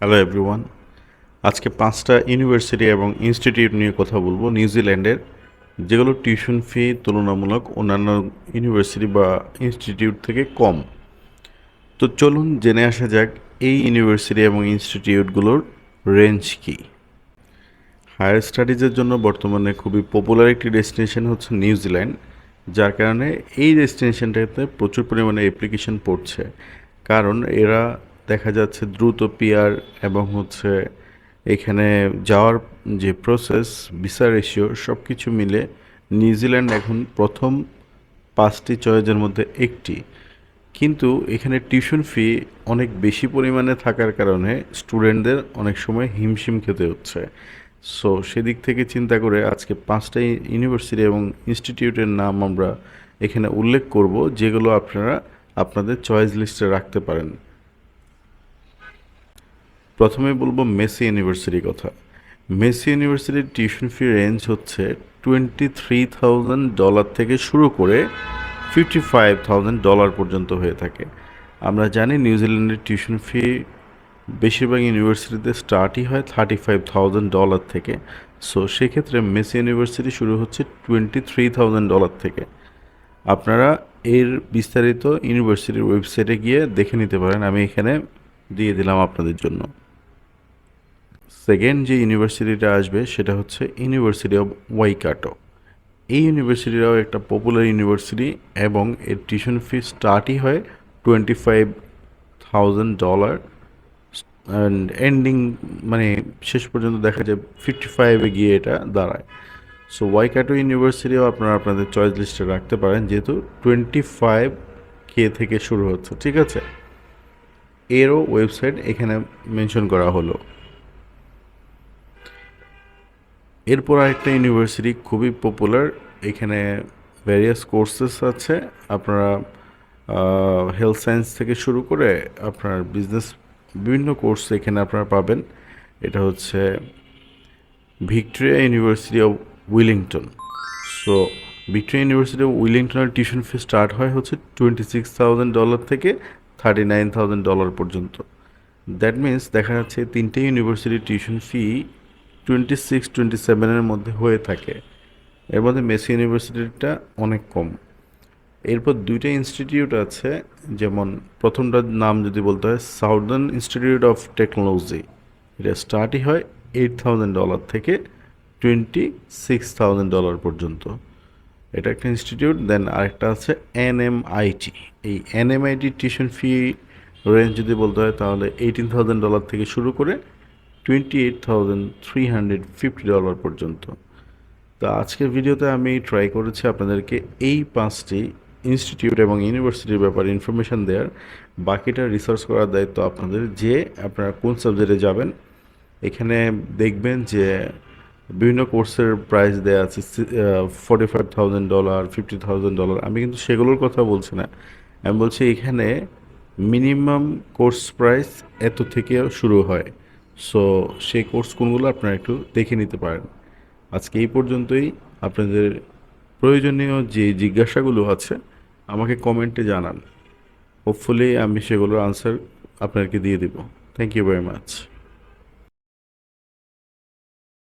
Hello everyone আজকে পাঁচটা university এবং ইনস্টিটিউট নিয়ে কথা বলব নিউজিল্যান্ডের যেগুলো টিউশন ফি তুলনামূলক অন্যান্য ইউনিভার্সিটি বা ইনস্টিটিউট থেকে কম। তো চলুন জেনে আসা যাক এই ইউনিভার্সিটি এবং ইনস্টিটিউটগুলোর রেঞ্জ কী। হায়ার স্টাডিজের জন্য বর্তমানে খুবই পপুলার একটি ডেস্টিনেশন হচ্ছে নিউজিল্যান্ড যার কারণে এই ডেস্টিনেশনটাতে প্রচুর পরিমাণে অ্যাপ্লিকেশন পড়ছে। কারণ এরা দেখা যাচ্ছে দ্রুত পিয়ার এবং হচ্ছে এখানে যাওয়ার যে প্রসেস ভিসা রেশিও সব কিছু মিলে নিউজিল্যান্ড এখন প্রথম পাঁচটি চয়েসের মধ্যে একটি। কিন্তু এখানে টিউশন ফি অনেক বেশি পরিমাণে থাকার কারণে স্টুডেন্টদের অনেক সময় হিমশিম খেতে হচ্ছে। সো সেদিক থেকে চিন্তা করে আজকে পাঁচটা ইউনিভার্সিটি এবং ইনস্টিটিউটের নাম আমরা এখানে উল্লেখ করব, যেগুলো আপনারা আপনাদের চয়েস লিস্টে রাখতে পারেন। প্রথমে বলব মেসি ইউনিভার্সিটির কথা। মেসি ইউনিভার্সিটির টিউশন ফি রেঞ্জ হচ্ছে টোয়েন্টি থ্রি থাউজেন্ড ডলার থেকে শুরু করে ফিফটি ফাইভ থাউজেন্ড ডলার পর্যন্ত হয়ে থাকে। আমরা জানি নিউজিল্যান্ডের টিউশন ফি বেশিরভাগ ইউনিভার্সিটিতে স্টার্টই হয় থার্টি ফাইভ থাউজেন্ড ডলার থেকে। সো সেক্ষেত্রে মেসি ইউনিভার্সিটি শুরু হচ্ছে টোয়েন্টি থ্রি থাউজেন্ড ডলার থেকে। আপনারা এর বিস্তারিত ইউনিভার্সিটির ওয়েবসাইটে গিয়ে দেখে নিতে পারেন। আমি এখানে দিয়ে দিলাম আপনাদের জন্য। সেকেন্ড যে ইউনিভার্সিটিটা আসবে সেটা হচ্ছে ইউনিভার্সিটি অফ ওয়াইকাটো। এই ইউনিভার্সিটিটাও একটা পপুলার ইউনিভার্সিটি এবং এর টিউশন ফি স্টার্টই হয় twenty five thousand dollar and ending মানে শেষ পর্যন্ত দেখা যায় ফিফটি ফাইভে গিয়ে এটা দাঁড়ায়। সো ওয়াইকাটো ইউনিভার্সিটিও আপনারা আপনাদের চয়েস লিস্টে রাখতে পারেন যেহেতু টোয়েন্টি ফাইভ কে থেকে শুরু হচ্ছে, ঠিক আছে? এরও ওয়েবসাইট এখানে মেনশন করা হলো। এরপর আরেকটা ইউনিভার্সিটি খুবই পপুলার এখানে ভ্যারিয়াস কোর্সেস আছে। আপনারা হেলথ সায়েন্স থেকে শুরু করে আপনার বিজনেস বিভিন্ন কোর্স এখানে আপনারা পাবেন। এটা হচ্ছে Victoria University of Wellington. So Victoria University of উইলিংটনের tuition fee start হয় হচ্ছে টোয়েন্টি সিক্স থাউজেন্ড ডলার থেকে থার্টি নাইন থাউজেন্ড ডলার পর্যন্ত। দ্যাট মিন্স দেখা যাচ্ছে তিনটে ইউনিভার্সিটির tuition fee twenty six twenty সেভেনের মধ্যে হয়ে থাকে। এর মধ্যে মেসি ইউনিভার্সিটিটা অনেক কম। এরপর দুইটা ইনস্টিটিউট আছে, যেমন প্রথমটার নাম যদি বলতে হয় সাউদার্ন ইনস্টিটিউট অফ টেকনোলজি এটা স্টার্টই হয় এইট থাউজেন্ড ডলার থেকে টোয়েন্টি সিক্স থাউজেন্ড ডলার পর্যন্ত। এটা একটা ইনস্টিটিউট দেন আরেকটা আছে এন এম এনএমআইটি এই এনএমআইটি টিউশন ফি রেঞ্জ যদি বলতে হয়, তাহলে এইটিন থাউজেন্ড ডলার থেকে শুরু করে twenty eight thousand three hundred fifty dollar পর্যন্ত। তো আজকের ভিডিওতে আমি ট্রাই করেছি আপনাদেরকে এই পাঁচটি ইনস্টিটিউট এবং ইউনিভার্সিটির ব্যাপারে ইনফরমেশান দেওয়ার বাকিটা রিসার্চ করার দায়িত্ব আপনাদের যে আপনারা কোন সাবজেক্টে যাবেন। এখানে দেখবেন যে বিভিন্ন কোর্সের প্রাইস দেওয়া আছে forty five thousand dollar fifty thousand dollar আমি কিন্তু সেগুলোর কথা বলছি না। আমি বলছি এখানে মিনিমাম কোর্স প্রাইস এত থেকে শুরু হয়। সো সেই কোর্স কোনগুলো আপনারা একটু দেখে নিতে পারেন। আজকে এই পর্যন্তই। আপনাদের প্রয়োজনীয় যে জিজ্ঞাসাগুলো আছে, আমাকে কমেন্টে জানান। হোপফুলি আমি সেগুলোর আনসার আপনাকে দিয়ে দিব। Thank you very much